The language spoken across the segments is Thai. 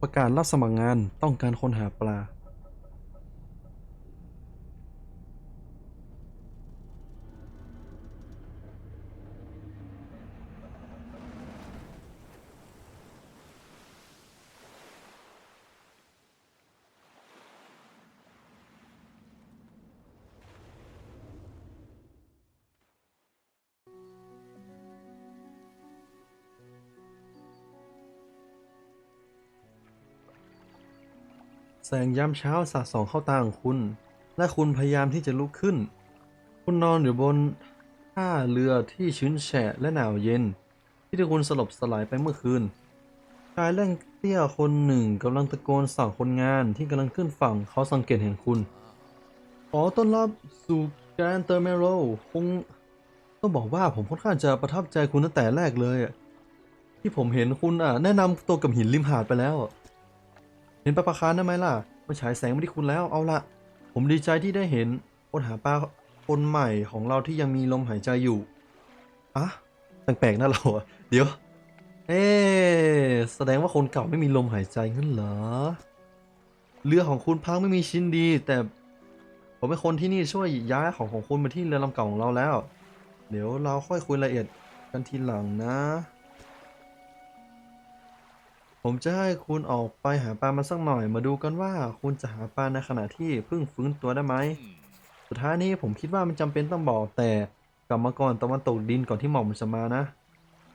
ประกาศรับสมัครงานต้องการคนหาปลา แสงยามเช้าสาดส่องเข้าตาของคุณ และคุณพยายามที่จะลุกขึ้น คุณนอนอยู่บนท่าเรือที่ชื้นแฉะและหนาวเย็น ที่ที่คุณสลบสลายไปเมื่อคืนชายเร่งเตี้ยคนหนึ่งกำลังตะโกนสั่งคนงานที่กำลังขึ้นฝั่งเขาสังเกตเห็นคุณขอต้อนรับสู่แกรนเตอร์เมโรคงต้องบอกว่าผมค่อนข้างจะประทับใจคุณตั้งแต่แรกเลย ที่ผมเห็นคุณอะแนะนำตัวกับหินริมหาดไปแล้ว เห็นปลาปลาคาร์ฟได้ไหมล่ะมันฉายแสงมาที่คุณแล้วเอาละผมดีใจที่ได้เห็นคนหาปลาคนใหม่ของเราที่ยังมีลมหายใจอยู่อะแปลกๆนะเราอเดี๋ยว เอ๊แสดงว่าคนเก่าไม่มีลมหายใจงั้นเหรอเรือของคุณพังไม่มีชิ้นดี แต่ผมเป็นคนที่นี่ช่วยย้ายของของคุณมาที่เรือลำเก่าของเราแล้ว เดี๋ยวเราค่อยคุยรายละเอียดกันทีหลังนะ ผมจะให้คุณออกไปหาปลามาสักหน่อย มาดูกันว่าคุณจะหาปลาในขณะที่เพิ่งฟื้นตัวได้ไหม สุดท้ายนี้ผมคิดว่ามันจำเป็นต้องบอกแต่กลับมาก่อนตะวันตกดินก่อนที่หมอกมันจะมานะ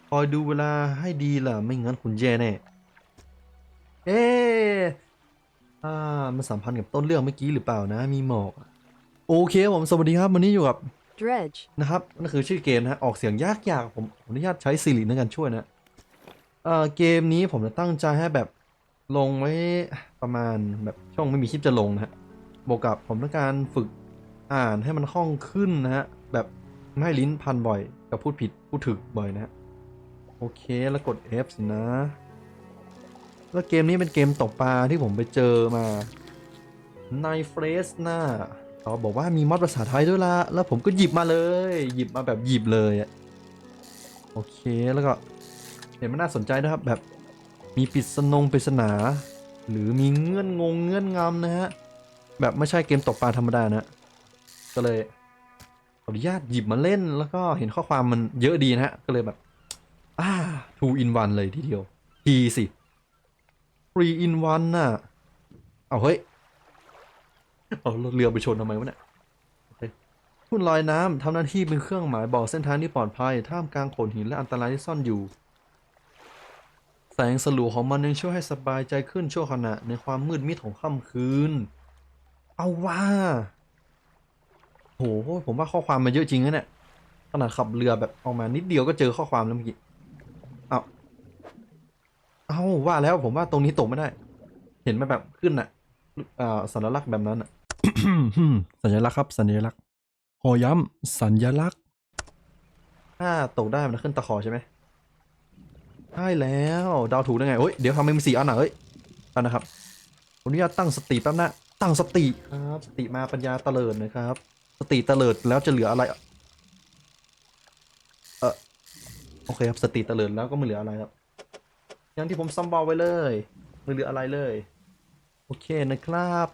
คอยดูเวลาให้ดีล่ะไม่งั้นคุณแย่แน่ เอ๊ะอ่ามันสัมพันธ์กับต้นเรื่องเมื่อกี้หรือเปล่านะ มีหมอกอะโอเคผมสวัสดีครับวันนี้อยู่กับ Dredge. นะครับนั่นคือชื่อเกมนะฮะออกเสียงยากๆผมผมอนุญาตใช้ซีรีในการช่วยนะ เอ่อเกมนี้ผมจะตั้งใจให้แบบลงไว้ประมาณแบบช่องไม่มีคลิปจะลงนะฮะบวกกับผมต้องการฝึกอ่านให้มันคล่องขึ้นนะฮะแบบไม่ให้ลิ้นพันบ่อยกับพูดผิดพูดถึกบ่อยนะฮะโอเคแล้วกด F สินะ แล้วเกมนี้เป็นเกมตกปลาที่ผมไปเจอมาในเฟรสหน้าเขาบอกว่ามีมอดภาษาไทยด้วยละแล้วผมก็หยิบมาเลย หยิบมาแบบหยิบเลยอะโอเคแล้วก็ เห็นมันน่าสนใจนะครับแบบมีปริศนงปริศนา หรือมีเงื่อนงงเงื่อนงำนะฮะแบบไม่ใช่เกมตกปลาธรรมดานะก็เลยขออนุญาตหยิบมาเล่นแล้วก็เห็นข้อความมันเยอะดีนะฮะก็เลยแบบอ่า two in one เลยทีเดียวทีสิ three in one น่ะเอาเฮ้ยเอาเรือไปชนทำไมวะเนี่ยหุ่นลอยน้ำทำหน้าที่เป็นเครื่องหมายบอกเส้นทางที่ปลอดภัยท่ามกลางโขดหินและอันตรายที่ซ่อนอยู่ งสลัวของมันยังช่วยให้สบายใจขึ้นชั่วขณะในความมืดมิดของค่ำคืน เอาว่าโหผมว่าข้อความมันเยอะจริงนะเนี่ยขนาดขับเรือแบบออกมานิดเดียวก็เจอข้อความแล้วเมื่อกี้เอาเอาว่าแล้วผมว่าตรงนี้ตกไม่ได้ เห็นมันแบบขึ้นน่ะอ่าสัญลักษณ์แบบนั้นอะสัญลักษณ์ครับ สัญลักษณ์ขอย้ำสัญลักษณ์ถ้าตกได้มันขึ้นตะขอใช่ไหม ใช่แล้วเดาวถูกได้ไงเฮ้ยเดี๋ยวทำไมมีสี่อันอะเฮ้ยอันนะครับขออนุญาตตั้งสติแป๊บนะตั้งสติครับสติมาปัญญาเตลิดนะครับ สติเตลิดแล้วจะเหลืออะไรอะเออโอเคครับสติเตลิดแล้วก็ไม่เหลืออะไรครับอย่างที่ผมซัมบอลไว้เลยไม่เหลืออะไรเลย โอเคนะครับ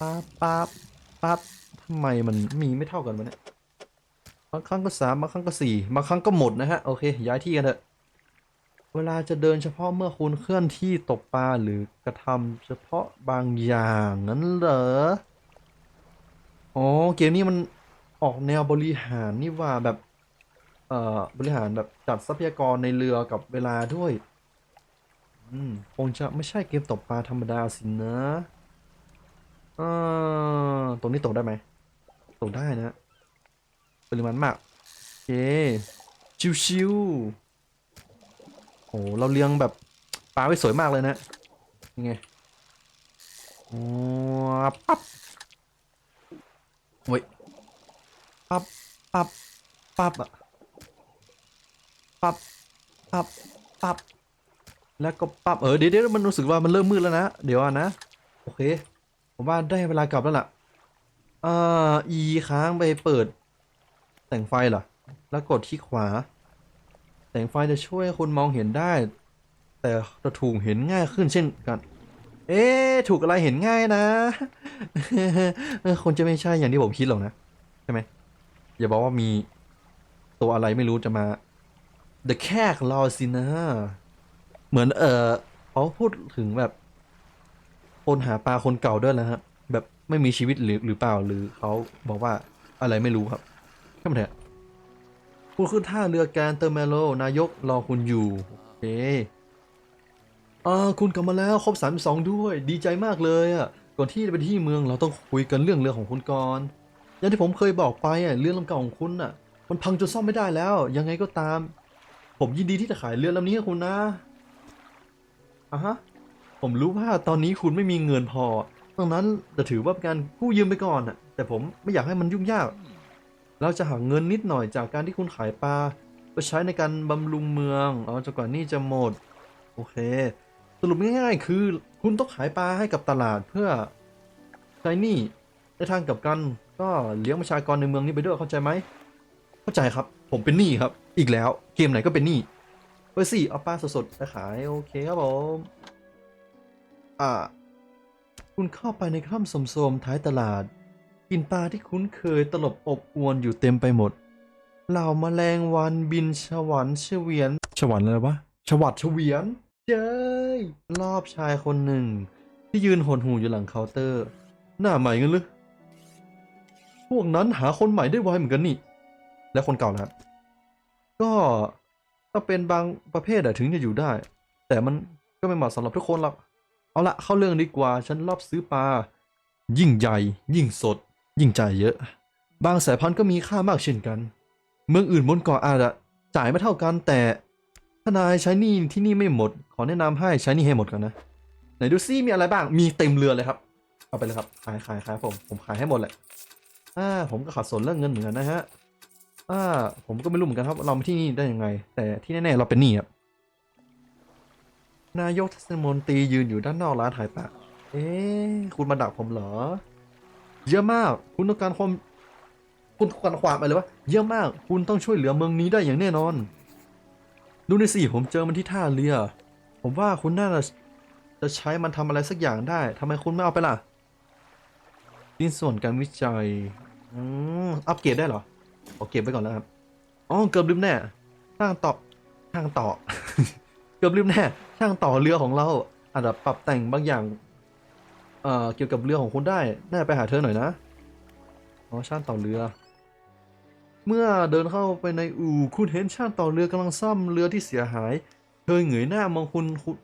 ปั๊บปั๊บปั๊บทำไมมันมีไม่เท่ากันวะเนี่ยบางครั้งก็สามบางครั้งก็สี่บางครั้งก็หมดนะฮะโอเคย้ายที่กันเถอะ เวลาจะเดินเฉพาะเมื่อคุณเคลื่อนที่ตกปลาหรือกระทำเฉพาะบางอย่างนั้นเหรอ อ๋อ เกมนี้มันออกแนวบริหารนี่ว่าแบบ เอ่อบริหารแบบจัดทรัพยากรในเรือกับเวลาด้วย อืม คงจะไม่ใช่เกมตกปลาธรรมดาสินะเออตรงนี้ตกได้ไหม ตกได้นะ ปริมาณมาก โอเค ชิวๆ อ้เราเลี้ยงแบบปลาไว้สวยมากเลยนะยังไงโอ๋อปั๊บเว้ยปั๊บปั๊บปั๊บอะปั๊บปั๊บปั๊บแล้วก็ปั๊บเออเดี๋ยวเดี๋ยวมันรู้สึกว่ามันเริ่มมืดแล้วนะเดี๋ยวนะโอเคผมว่าได้เวลากลับแล้วล่ะเอ่อ E ค้างไปเปิดแสงไฟเหรอแล้วกดที่ขวา แสงไฟจะช่วยให้คุณมองเห็นได้ แต่จะถูกเห็นง่ายขึ้นเช่นกัน เอ๊ะถูกอะไรเห็นง่ายนะคงจะไม่ใช่อย่างที่ผมคิดหรอกนะใช่ไหมอย่าบอกว่ามีตัวอะไรไม่รู้จะมา The Cat รอสินะ เหมือนเออเขาพูดถึงแบบ คนหาปลาคนเก่าด้วยนะครับแบบไม่มีชีวิตหรือหรือเปล่าหรือเขาบอกว่าอะไรไม่รู้ครับช่างมันเถอะ คุณขึ้นท่าเรือแกรนเตอร์เมโล นายกรอคุณอยู่ โอเคอ่าคุณกลับมาแล้วครบสามสองด้วย ดีใจมากเลยอะ ก่อนที่จะไปที่เมืองเราต้องคุยกันเรื่องเรือของคุณก่อน อย่างที่ผมเคยบอกไปอะเรือลำเก่าของคุณอะ มันพังจนซ่อมไม่ได้แล้ว ยังไงก็ตาม ผมยินดีที่จะขายเรือลำนี้ให้คุณนะอะฮะ ผมรู้ว่าตอนนี้คุณไม่มีเงินพอดังนั้นจะถือว่าเป็นการกู้ยืมไปก่อนอะ แต่ผมไม่อยากให้มันยุ่งยาก เราจะหาเงินนิดหน่อยจากการที่คุณขายปลาไปใช้ในการบำรุงเมืองเอาจนกว่านี่จะหมด โอเค สรุปง่ายๆ คือคุณต้องขายปลาให้กับตลาดเพื่อใช้นี้ในทางกับกันก็เลี้ยงประชากรในเมืองนี้ไปด้วยเข้าใจไหมเข้าใจครับ ผมเป็นหนี้ครับ อีกแล้วเกมไหนก็เป็นหนี้เออสิเอาปลาสดๆไปขายโอเคครับผมอ่าคุณเข้าไปในค่ำโสมๆท้ายตลาด กินปลาที่คุ้นเคยตลบอบอวนอยู่เต็มไปหมด เหล่าแมลงวันบินฉวันเฉวียนฉวันอะไรวะฉวัดเฉวียนเจ้ยรอบชายคนหนึ่ง ที่ยืนหดหูอยู่หลังเคาน์เตอร์ หน้าใหม่กันหรือพวกนั้นหาคนใหม่ได้ไวเหมือนกันนี่ และคนเก่านะครับก็ถ้าเป็นบางประเภทอะถึงจะอยู่ได้ แต่มันก็ไม่เหมาะสำหรับทุกคนหรอกเอาละเข้าเรื่องดีกว่าฉันรอบซื้อปลายิ่งใหญ่ ยิ่งสด ยิ่งจ่ายเยอะ บางสายพันธุ์ก็มีค่ามากเช่นกัน เมืองอื่นบนเกาะอาจจะจ่ายไม่เท่ากันแต่ถ้านายใช้นี้ที่นี่ไม่หมด ขอแนะนำให้ใช้นี้ให้หมดก่อนนะไหนดูซิมีอะไรบ้างมีเต็มเรือเลยครับ เอาไปเลยครับขายขายขายผมผมขายให้หมดแหละอ่าผมก็ขัดสนเรื่องเงินเหมือนกันนะฮะอ่าผมก็ไม่รู้เหมือนกันครับ เรามาที่นี่ได้ยังไง แต่ที่แน่ๆเราเป็นหนี้ครับนายกเทศมนตรียืนอยู่ด้านนอกร้านขายปลาเอ๊ะคุณมาดักผมเหรอ เยอะมาก คุณต้องการความ คุณต้องการความอะไรวะ เยอะมาก คุณต้องช่วยเหลือเมืองนี้ได้อย่างแน่นอน ดูในสิผมเจอมันที่ท่าเรือ ผมว่าคุณน่าจะจะใช้มันทำอะไรสักอย่างได้ทำไมคุณไม่เอาไปล่ะชิ้นส่วนการวิจัย อืม อัปเกรดได้เหรอเอเก็บไว้ก่อนแล้วครับ อ๋อ เกือบลืมแน่ช่างต่อช่างต่อ เกือบลืมแน่ช่างต่อเรือของเราอาจจะปรับแต่งบางอย่าง เอ่อเกี่ยวกับเรือของคุณได้ น่าจะไปหาเธอหน่อยนะอ๋อช่างต่อเรือ เมื่อเดินเข้าไปในอู่คุณเห็นช่างต่อเรือกำลังซ่อมเรือที่เสียหาย เธอเหงยหน้ามองคุณคุณ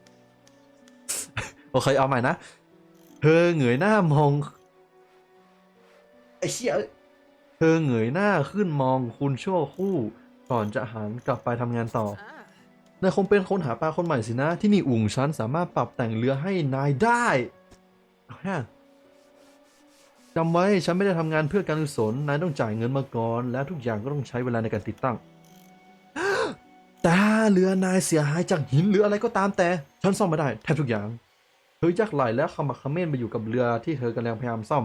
โอเคเอาใหม่นะ เธอเหงยหน้ามองไอ้เชี่ยเอ้ยเธอเหงยหน้าขึ้นมองคุณชั่วครู่ ก่อนจะหันกลับไปทำงานต่อนายคงเป็นคนหาปลาคนใหม่สินะ ที่นี่อู่ของฉันสามารถปรับแต่งเรือให้นายได้เอาฮะ จำไว้ฉันไม่ได้ทำงานเพื่อการกุศลนายต้องจ่ายเงินมาก่อน และทุกอย่างก็ต้องใช้เวลาในการติดตั้ง แต่เรือนายเสียหายจากหินหรืออะไรก็ตามแต่ ฉันซ่อมมาได้แทบทุกอย่าง เธอยักไหลแล้วขมักเขม้นไปอยู่กับเรือที่เธอกำลังพยายามซ่อม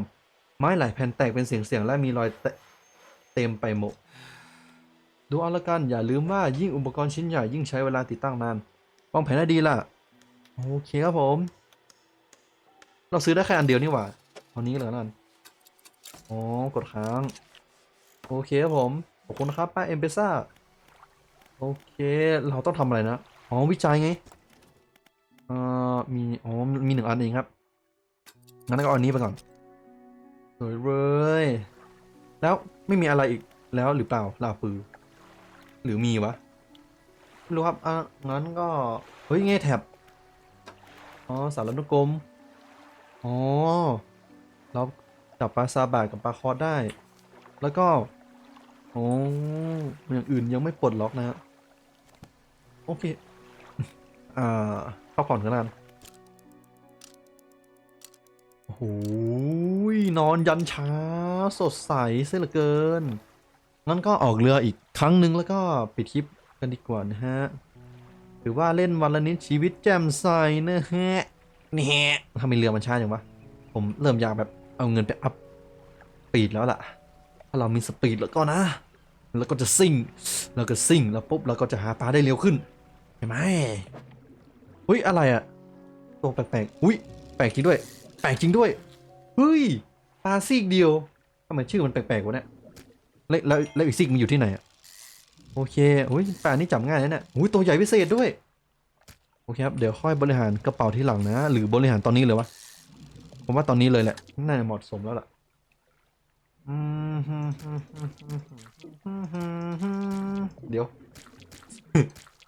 ไม้หลายแผ่นแตกเป็นเสียงๆและมีรอยเต,เต็มไปหมด ดูเอาละกันอย่าลืมว่ายิ่งอุปกรณ์ชิ้นใหญ่ยิ่งใช้เวลาติดตั้งนานวางแผนให้ดีล่ะ โอเคครับผม เราซื้อได้แค่อันเดียวนี่หว่าเอานี้เหลยนั่นอ๋อกดค้าง โอเคครับผม ขอบคุณนะครับป้าเอ็มเปซ่า โอเค เราต้องทำอะไรนะ อ๋อ วิจัยไงเอ่อมี อ๋อ มีหนึ่งอันเองครับ งั้นก็อันนี้ไปก่อนสวยเลย แล้วไม่มีอะไรอีกแล้วหรือเปล่าลาปือ หรือมีวะรู้ครับอะงั้นก็ เฮ้ยไงแท็บ อ๋อ สารนุกรม อ๋อเราจับปลาซาบะกับปลาคอสได้ แล้วก็อ๋ออย่างอื่นยังไม่ปลดล็อกนะฮะโอเค อ่าพักผ่อนกันแล้วกันโอ้โหนอนยันเช้าสดใสเสียเหลือเกิน งั้นก็ออกเรืออีกครั้งหนึ่งแล้วก็ปิดคลิปกันดีกว่านะฮะ ถือว่าเล่นวันละนิดชีวิตแจ่มใสนะฮะ นี่ทำไมเรือมันช้าอย่างวะ ผมเริ่มอยากแบบเอาเงินไปอัพสปีดแล้วล่ะ ถ้าเรามีสปีดแล้วก็นะ แล้วก็จะซิ่ง แล้วก็ซิ่ง แล้วปุ๊บเราก็จะหาปลาได้เร็วขึ้นเห็นไหมอุ้ยอะไรอะตัวแปลกๆ อุ้ยแปลกจริงด้วย แปลกจริงด้วย เฮ้ยปลาซีกเดียวทำไมชื่อมันแปลกๆวะเนี่ย แล้วแล้วแล้วอีกซีกมันอยู่ที่ไหนอะโอเคโอ้ยปลานี่จับง่ายนะเนี่ยอุ้ยตัวใหญ่พิเศษด้วย โอเคครับ เดี๋ยวค่อยบริหารกระเป๋าที่หลังนะ หรือบริหารตอนนี้เลยวะ ผมว่าตอนนี้เลยแหละ น่าจะเหมาะสมแล้วล่ะเดี๋ยว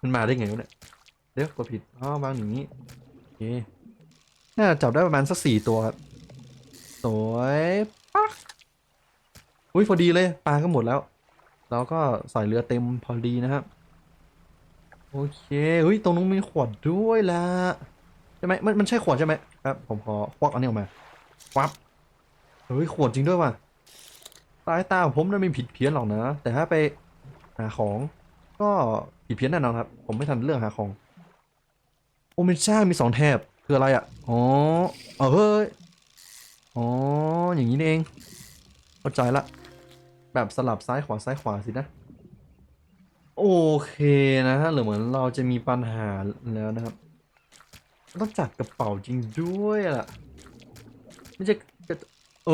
มันมาได้ไงวะเนี่ย เดี๋ยวกดผิด อ๋อวางอย่างนี้โอเคน่าจะจับได้ประมาณสักสี่ตัวครับ สวยปักอุ้ยพอดีเลย ปลาก็หมดแล้วแล้วก็ใส่เรือเต็มพอดีนะครับ โอเคเฮ้ยตรงนู้นมีขวดด้วยละใช่ไหมมันมันใช่ขวดใช่ไหมครับผมขอควักอันนี้ออกมาควับเฮ้ยขวดจริงด้วยว่ะสายตาของผมนั้นไม่ผิดเพี้ยนหรอกนะ แต่ถ้าไปหาของก็ผิดเพี้ยนแน่นอนครับ ผมไม่ทันเรื่องหาของโอเมช่ามีสองแถบคืออะไรอะอ๋อเออเฮ้ยอ๋ออย่างนี้เองเข้าใจละแบบสลับซ้ายขวาซ้ายขวาสินะ โอเคนะฮะหรือเหมือนเราจะมีปัญหาแล้วนะครับต้องจัดกระเป๋าจริงด้วยล่ะไม่ใช่เอ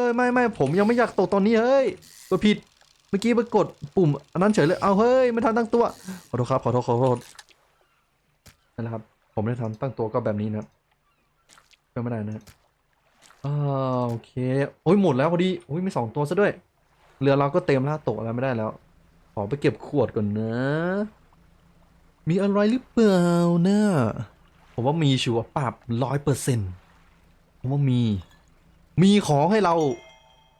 อไม่ไม่ผมยังไม่อยากตกตอนนี้เฮ้ยกดผิดเมื่อกี้ไปกดปุ่มอันนั้นเฉยเลยเอาเฮ้ยไม่ทันตั้งตัวขอโทษครับขอโทษขอโทษนั่นแหละครับ ผมไม่ได้ทันตั้งตัวก็แบบนี้นะก็ไม่ได้นะอ่าโอเคโอ้ยหมดแล้วพอดีโอ้ยมีสองตัวซะด้วยเรือเราก็เต็มแล้วตกอะไรไม่ได้แล้ว อไปเก็บขวดก่อนนะ มีอะไรหรือเปล่านะผมว่ามีชัวร์ปรับร้อยเปอร์เซ็นต์ผมว่ามี มีของให้เรา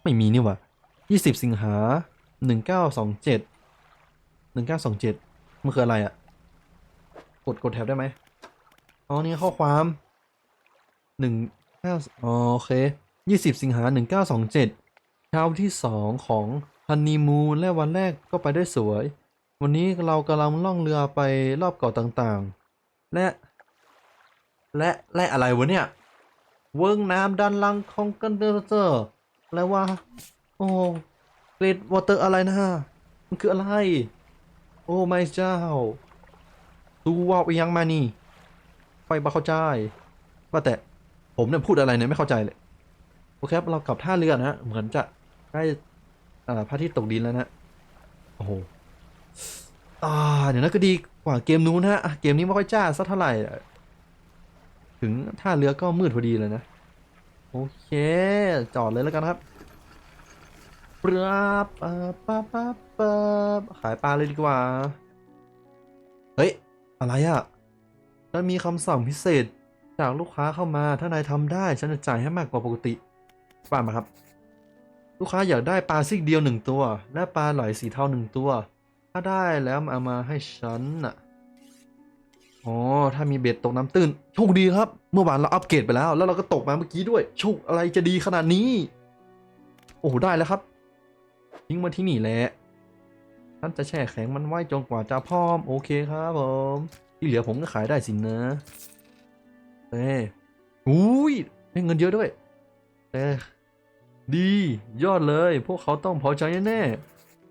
ไม่มีนี่วะยี่สิบสิงหาหนึ่งเก้าสองเจ็ดหนึ่งเก้าสองเจ็ดมันคืออะไรอะกดกดแท็บได้ไหมอ๋อนี่ข้อความหนึ่งเก้าโอเคยี่สิบสิงหาหนึ่งเก้าสองเจ็ดเช้าที่สองของ ฮันนีมูนและวันแรกก็ไปได้สวย วันนี้เรากำลังล่องเรือไปรอบเกาะต่างๆ และ และและอะไรวะเนี่ย เวิ้งน้ำด้านล่างของกันเดอร์เซอร์อะไรวะโอ้เกรดวอเตอร์อะไรนะฮะมันคืออะไร โอ้ไม่เจ้าดูว่าไปยังมานี่ไปบ้าเข้าใจ ว่าแต่ผมเนี่ยพูดอะไรเนี่ยไม่เข้าใจเลย โอเคครับเรากลับท่าเรือนะฮะเหมือนจะใกล้ อ่าพระทิตย์ตกดินแล้วนะโอ้โหอ่าเดี๋ยวนะก็ดีกว่าเกมนู้นนะฮะเกมนี้ไม่ค่อยจ้าสักเท่าไหร่ถึงท่าเรือก็มืดพอดีเลยนะ โอเค จอดเลยแล้วกันครับปราบอ่าปั๊บปั๊บปั๊บขายปลาเลยดีกว่า เฮ้ย อะไรอะแล้วมีคำสั่งพิเศษจากลูกค้าเข้ามา ถ้านายทำได้ ฉันจะจ่ายให้มากกว่าปกติว่ามาครับ ลูกค้าอยากได้ปลาซิกเดียวหนึ่งตัว และปลาไหลสีเทาหนึ่งตัว ถ้าได้แล้วเอามาให้ฉันน่ะอ๋อถ้ามีเบ็ดตกน้ำตื้นโชคดีครับ เมื่อวานเราอัปเกรดไปแล้ว แล้วเราก็ตกมาเมื่อกี้ด้วยโชคอะไรจะดีขนาดนี้ โอ้ได้แล้วครับ ทิ้งมาที่นี่แหละท่านจะแช่แข็งมันไว้จนกว่าจะพร้อม โอเคครับผมที่เหลือผมก็ขายได้สินนะเอ้อุ้ยได้เงินเยอะด้วยเอ้ ดียอดเลย พวกเขาต้องพอใจแน่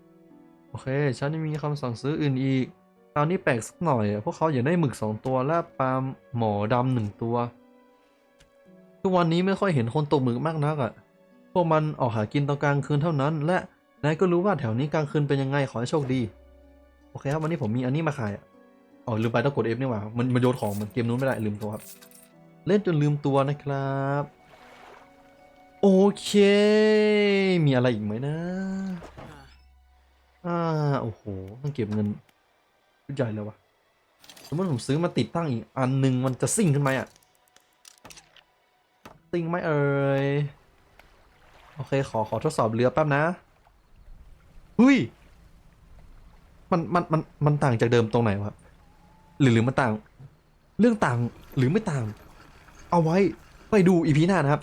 ๆโอเค ฉันยังมีคำสั่งซื้ออื่นอีกคราวนี้แปลกสักหน่อย พวกเขาอยากได้หมึกสองตัวและปลาหมอดำหนึ่งตัว ทุกวันนี้ไม่ค่อยเห็นคนตกหมึกมากนักอะ่ะ พวกมันออกหากินตอนกลางคืนเท่านั้น และนายก็รู้ว่าแถวนี้กลางคืนเป็นยังไงขอให้โชคดี โอเคครับวันนี้ผมมีอันนี้มาขายอ๋อลืมไปต้องกด F นี่หว่ามันมันโยนของเหมันเกมนู้นไม่ได้ลืมตัวครับ เล่นจนลืมตัวนะครับ โอเค มีอะไรอีกไหมนะ อ่า โอ้โห ต้องเก็บเงินชุดใหญ่เลยวะสมมติผมซื้อมาติดตั้งอีกอันหนึ่งมันจะซิ่งขึ้นไหมอะซิ่งไหมเอ่ย โอเค ขอ ขอทดสอบเรือแป๊บนะ หุยมัน มัน มัน มันต่างจากเดิมตรงไหนวะ หรือหรือมันต่าง เรื่องต่างหรือไม่ต่าง เอาไว้ไปดูอีพีหน้านะครับ